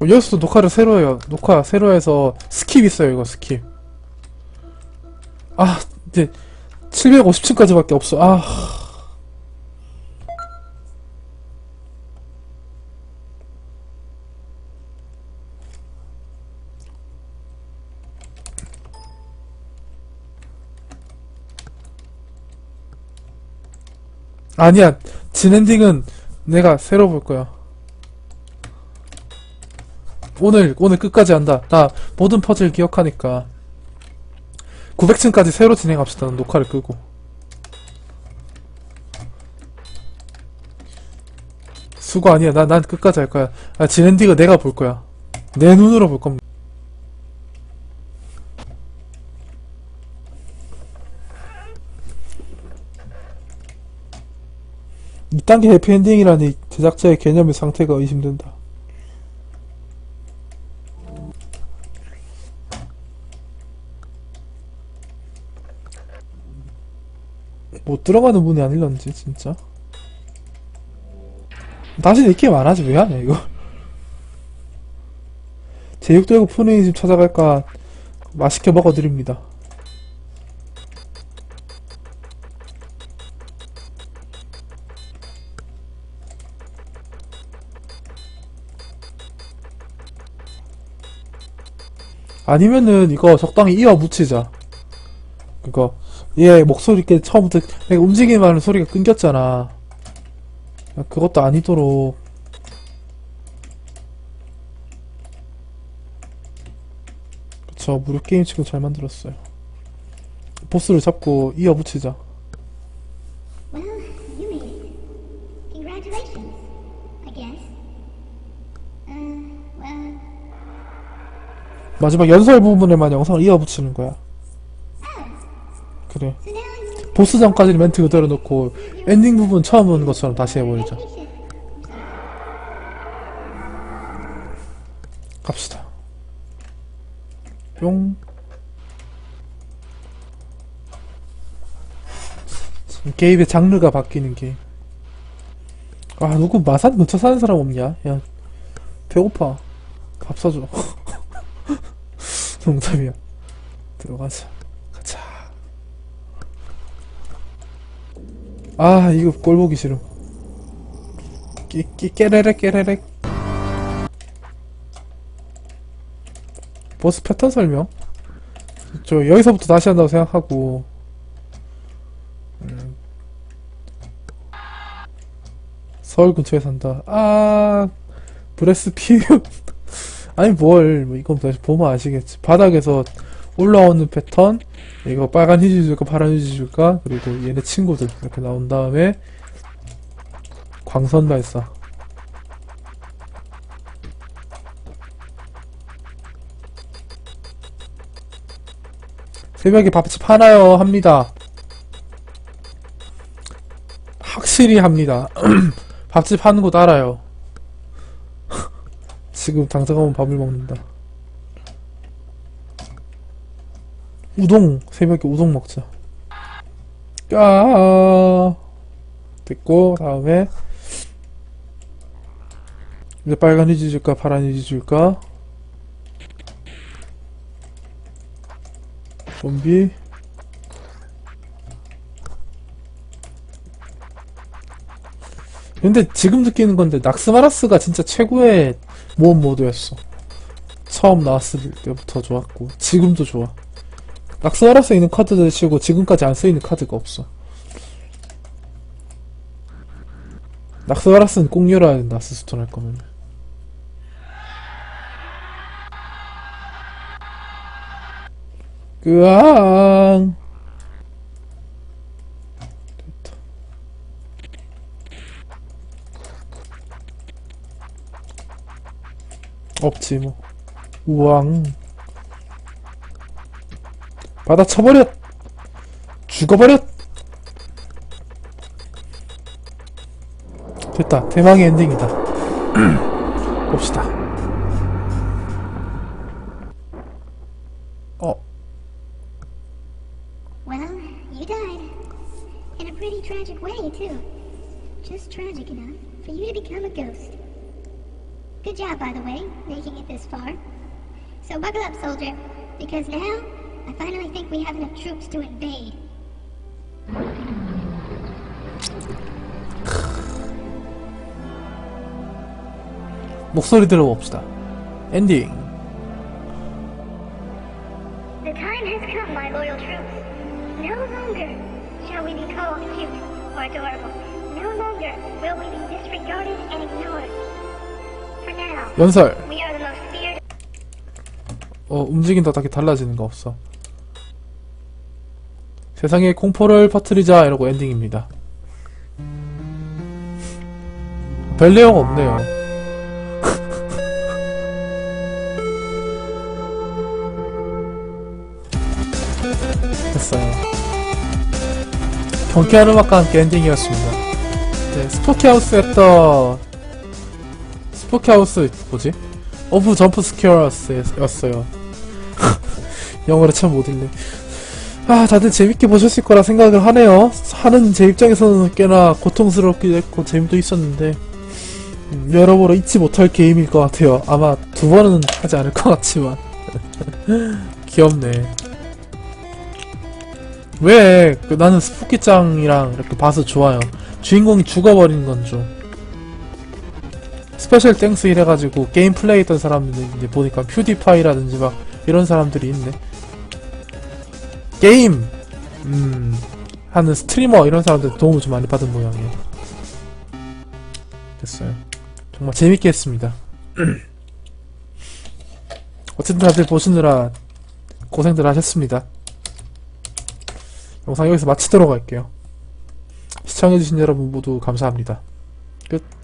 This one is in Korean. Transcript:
어, 여기서도 녹화를 새로 해요. 녹화 새로 해서 스킵 있어요, 이거 스킵. 아, 이제 750층까지밖에 없어. 아. 아니야. 진엔딩은 내가 새로 볼 거야. 오늘 오늘 끝까지 한다. 나 모든 퍼즐 기억하니까 900층까지 새로 진행합시다. 녹화를 끄고. 수고 아니야. 난, 난 끝까지 할 거야. 아, 진엔딩은 내가 볼 거야. 내 눈으로 볼 겁니다. 이 단계 해피엔딩이라니 제작자의 개념의 상태가 의심된다. 못 들어가는 문이 아닐런지 진짜. 다시 이 게임 안 하지 왜 하냐 이거? 제육 들고 푸른이 집 찾아갈까 맛있게 먹어드립니다. 아니면은 이거 적당히 이어 붙이자. 그거 얘 목소리 게 처음부터 내가 움직이기만 하는 소리가 끊겼잖아. 야, 그것도 아니도록. 그쵸, 무료 게임 치고 잘 만들었어요. 보스를 잡고 이어 붙이자. Uh, 마지막 연설 부분에만 영상을 이어 붙이는 거야. 그래. so now you 보스 전까지는 멘트 그대로 넣고 엔딩 부분 처음 온 것처럼 다시 해버리자. 갑시다. 뿅. 게임의 장르가 바뀌는 게임. 아, 누구 마산 근처 사는 사람 없냐? 야, 배고파. 밥 사줘. 농담이야. 들어가자. 가자. 아, 이거 꼴 보기 싫음. 끼, 끼, 깨레렉, 깨레렉. 보스 패턴 설명? 저 여기서부터 다시 한다고 생각하고 음. 서울 근처에 산다 아 브레스 피우 아니 뭘 뭐 이건 다시 보면 아시겠지 바닥에서 올라오는 패턴 이거 빨간 휴지 줄까 파란 휴지 줄까 그리고 얘네 친구들 이렇게 나온 다음에 광선 발사 새벽에 밥집 하나요 합니다. 확실히 합니다. 밥집 하는 곳 알아요. 지금 당장 가면 밥을 먹는다. 우동. 새벽에 우동 먹자. 야. 됐고 다음에. 이제 빨간 휴지 줄까 파란 휴지 줄까? 좀비. 근데 지금 느끼는 건데 낙스마라스가 진짜 최고의 모험 모드였어. 처음 나왔을 때부터 좋았고 지금도 좋아 낙스마라스에 있는 카드들 치고 지금까지 안 쓰이는 카드가 없어. 낙스마라스는 꼭 열어야 된다 스스톤 할 거면. 으앙. 됐다. 없지 뭐. 우왕 받아쳐버렸 죽어버렸 됐다 대망의 엔딩이다 봅시다 어 Well, you died. In a pretty tragic way, too. Just tragic enough for you to become a ghost. Good job, by the way, making it this far. So buckle up, soldier, because now I finally think we have enough troops to invade. 목소리 들어봅시다. 엔딩. The time has come, my loyal troops. No longer shall we be called cute or adorable. No longer will we be disregarded and ignored. For now, 연설. we are the most feared. 어, 움직인다 딱히 달라지는 거 없어. 세상에 공포를 퍼뜨리자 이러고 엔딩입니다. 별 내용 없네요. 됐어요. 경쾌한 음악과 함께 엔딩이었습니다. 네, 스포키하우스 했던 스포키하우스 뭐지? 오브 점프 스퀘어였어요. 영어를 참 못 읽네. 아, 다들 재밌게 보셨을 거라 생각을 하네요. 하는 제 입장에서는 꽤나 고통스럽기도 했고 재미도 있었는데 음, 여러모로 잊지 못할 게임일 것 같아요. 아마 두 번은 하지 않을 것 같지만 귀엽네. 왜? 그 나는 스포키짱이랑 이렇게 봐서 좋아요. 주인공이 죽어버리는 건 좀. 스페셜 땡스 이래가지고 게임 플레이 했던 사람들 이제 보니까 퓨디파이라든지 막 이런 사람들이 있네. 게임! 음, 하는 스트리머 이런 사람들 도움을 좀 많이 받은 모양이에요. 됐어요. 정말 재밌게 했습니다. 어쨌든 다들 보시느라 고생들 하셨습니다. 영상 여기서 마치도록 할게요. 시청해주신 여러분 모두 감사합니다. 끝.